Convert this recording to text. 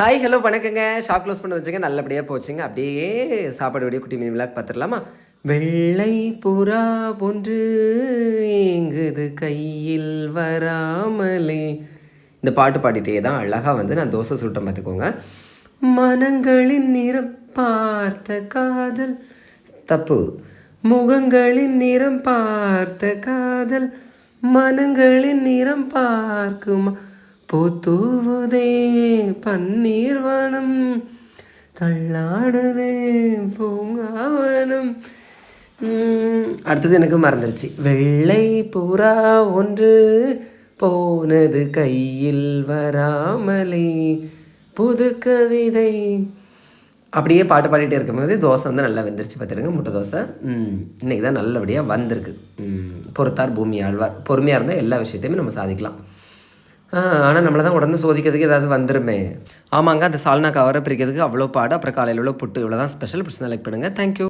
Hi hello வணக்கங்க. Shop close பண்ண வச்சுங்க நல்லபடியாக போச்சுங்க. அப்படியே சாப்பாடு வடிய குட்டி மீன் விளாக் பார்த்துடலாமா வெள்ளை புறா ஒன்று எங்குது கையில் வராமலே. இந்த பாட்டு பாடிட்டே தான் அழகாக வந்து நான் தோசை சுட்டம் பார்த்துக்கோங்க. மனங்களின் நிறம் பார்த்த காதல். தப்பு. முகங்களின் நிறம் பார்த்த காதல். மனங்களின் நிறம் பார்க்குமா? பூத்தூவுதே பன்னீர் வனம் தள்ளாடுதே பூங்காவனம். அடுத்தது எனக்கு மறந்துருச்சு. வெள்ளை புறா ஒன்று போனது கையில் வராமலே. புது கவிதை. அப்படியே பாட்டு பாடிட்டே இருக்கும்போது தோசை வந்து நல்லா வெந்துருச்சு பார்த்துடுங்க முட்டை தோசை. ம், இன்னைக்கு தான் நல்லபடியாக வந்திருக்கு. ம், பொறுத்தார் பூமி ஆழ்வார். பொறுமையாக இருந்தால் எல்லா விஷயத்தையுமே நம்ம சாதிக்கலாம். ஆனால் நம்மளை தான் உடனே சோதிக்கிறதுக்கு ஏதாவது வந்துருமே. ஆமாங்க அந்த சால்னா கவரை பிரிக்கிறதுக்கு அவ்வளோ பாடு அப்புறம் காலையில் உள்ள புட்டு இவ்வளோ தான் ஸ்பெஷல் பிடிச்சி லைக் பண்ணுங்கள் தேங்க்யூ